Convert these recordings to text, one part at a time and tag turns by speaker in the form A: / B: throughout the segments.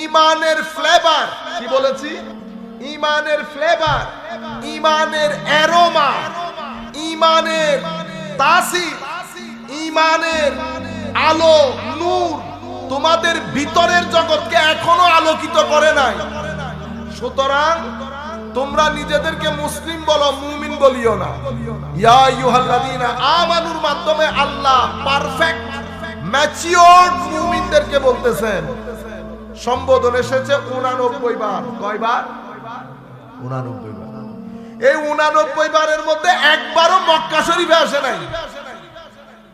A: ইমানের ফ্লেভার কি বলেছি? ইমানের ফ্লেভার ইমানের অ্যারোমা ইমানের তাসির ইমানের আলো নূর তোমাদের ভিতরের জগৎকে এখনও আলোকিত করে নাই। সুতরাং তোমরা নিজেদেরকে মুসলিম বলো মুমিন বলিও না। ইয়া আইয়ুহাল্লাযীনা আমানুর মাধ্যমে আল্লাহ পারফেক্ট ম্যাচিওরড মুমিনদেরকে বলতেছেন। সম্বোধন এসেছে 89 বার। কয়বার? 89 বার। এই 89 বারের মধ্যে একবারও মক্কা শরীফে আসে নাই।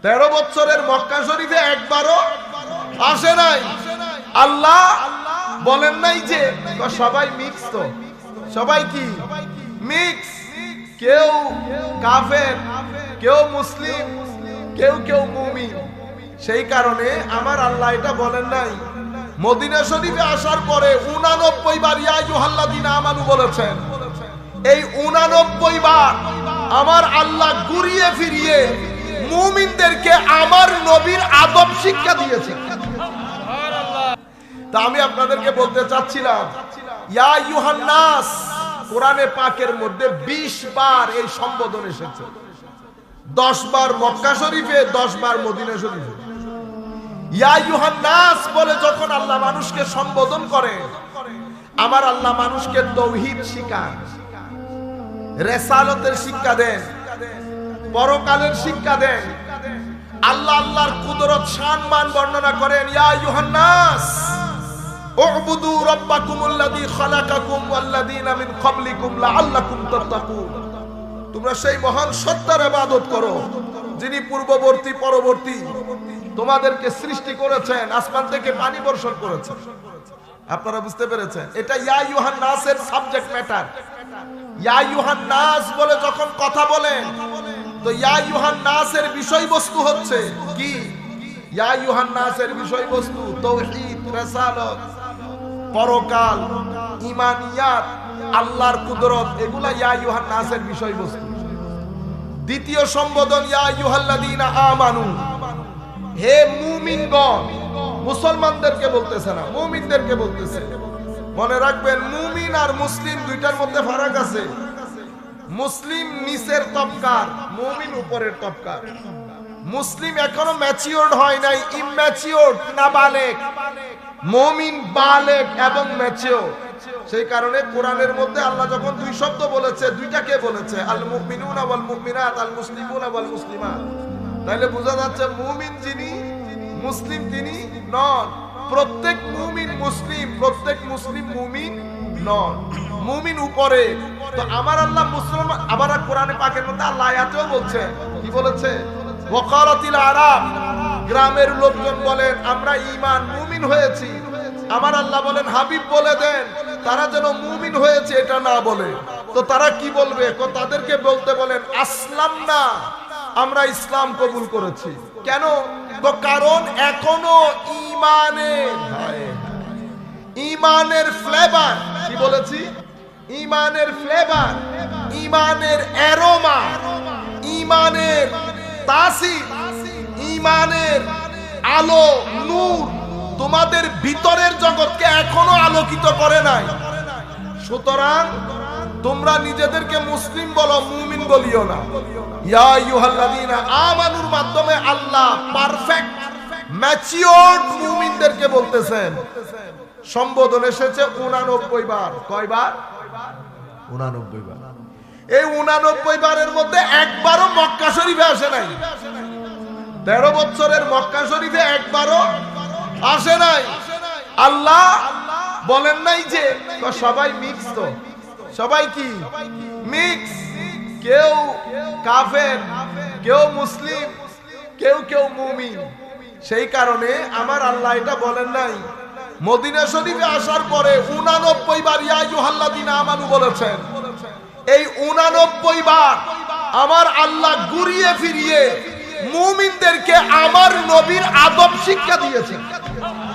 A: তেরো বছরের মক্কা শরীফে একবারও আসে নাই। আল্লাহ বলেন নাই যে সবাই মিক্স তো। সবাই কি? মিক্স কেউ কাফের কেউ মুসলিম কেউ কেউ মুমিন। সেই কারণে আমার আল্লাহ এটা বলেন নাই মদিনা শরীফে আসার পরে উনানব্বই বার, ইয়া ইউহাল্লাযীনা আমানু বলেছেন, এই উনানব্বই বার আমার আল্লাহ ঘুরিয়ে ফিরিয়ে মুমিনদেরকে আমার নবীর আদব শিক্ষা দিয়েছে। তা আমি আপনাদেরকে বলতে চাচ্ছিলাম, ইয়া ইউহান্নাস কোরআনে পাকের মধ্যে 20 বার এই সম্বোধন এসেছে। 10 বার মক্কা শরীফে 10 বার মদিনা শরীফে। ইউহান্নাস বলে যখন আল্লাহ মানুষকে সম্বোধন করে, আমার আল্লাহ মানুষকে তৌহিদ শিখান, রেসালতের শিক্ষা দেন, পরকালের শিক্ষা দেন। আল্লাহ আল্লাহর কুদরত সম্মান বর্ণনা করেন, ইয়া ইউহান্নাস উবুদু রাব্বাকুমুল্লাযী খালাকাকুম ওয়াল্লাযীনা মিন ক্বাবলিকুম লাআল্লাকুম তাত্তাকুন। তোমরা সেই মহান সত্তার ইবাদত করো। যিনি পূর্ববর্তী, পরবর্তী তোমাদেরকে সৃষ্টি করেছেন, আসমান থেকে পানি বর্ষণ করেছেন। আপনারা বুঝতে পেরেছেন? এটা ইয়া ইউহান নাসের সাবজেক্ট ম্যাটার ইয়া ইউহান নাস বলে যখন কথা বলেন তো ইয়া ইউহান নাসের বিষয়বস্তু হচ্ছে কি? ইয়া ইউহান নাসের বিষয়বস্তু তৌহিদ, রিসালাত, পরকাল, ইমানিয়াত, আল্লাহর কুদরত, এগুলা ইয়া ইউহান নাসের বিষয়বস্তু। দ্বিতীয় সম্বোধন আমানু। হে মুমিনগণ, মুসলমানদেরকে বলতেছে না, মুমিনদেরকে বলতেছে। মনে রাখবেন, মুমিন আর মুসলিম দুইটার মধ্যে ফারাক আছে। মুসলিম নিচের তবকার মুমিন উপরের তবকার মুসলিম এখনও ম্যাচিওর্ড হয় নাই ইম্যাচিওর্ড নাবালেক। মুমিন বালেক এবং ম্যাচিওর সেই কারণে কোরআনের মধ্যে আল্লাহ যখন দুই শব্দ বলেছে দুইটাকে বলেছে? আল মুমিনুনা ওয়াল মুমিনাত আল মুসলিমুনা ওয়াল মুসলিমাত তাহলে বোঝা যাচ্ছে মুমিন যিনি, মুসলিম তিনি নন। প্রত্যেক মুমিন মুসলিম, প্রত্যেক মুসলিম মুমিন নন। মুমিন উপরে। তো আমার আল্লাহ মুসলমান, আবার কোরআনে পাকের মধ্যে আল্লাহ আয়াতেও বলছে, কি বলেছে? ওয়াকালাতিল আরাব গ্রামের লোকজন বলেন, আমরা ঈমান মুমিন হয়েছি। আমার আল্লাহ বলেন, হাবিব বলে দেন তারা যেন মুমিন হয়েছে এটা না বলে। তো তারা কি বলবে? তাদেরকে বলতে বলেন, আসলাম না, আমরা ইসলাম কবুল করেছি। কেন? তো কারণ এখনও ইমানের। ইমানের ফ্লেভার কি বলেছি? ইমানের ফ্লেভার ইমানের অ্যারোমা ইমানের তাসির, ইমানের আলো, নূর। তোমাদের ভিতরের জগৎকে এখনও আলোকিত করে নাই। সুতরাং তোমরা নিজেদেরকে মুসলিম বলো, মুমিন বলিও না। ইয়া আইয়ুহাল্লাযীনা আমানুর মাধ্যমে আল্লাহ পারফেক্ট ম্যাচিওরড মুমিনদেরকে বলতেছেন। সম্বোধন এসেছে 89 বার। কয়বার? 89 বার। এই 89 বারের মধ্যে একবারও মক্কা শরীফে আসে নাই। তেরো বছরের মক্কা শরীফে একবারও আসে নাই। আল্লাহ বলেন নাই যে সবাই মিক্স তো। সবাই কি? মিক্স কেউ কাফের, কেউ মুসলিম, কেউ কেউ মুমিন। সেই কারণে আমার আল্লাহ এটা বলেন নাই। মদিনা শরীফে আসার পরে উনানব্বই বার ইয়া ইউহাল্লাযীনা আমানু বলেছেন, এই উনানব্বই বার আমার আল্লাহ ঘুরিয়ে ফিরিয়ে মুমিনদেরকে আমার নবীর আদব শিক্ষা দিয়েছেন। Oh.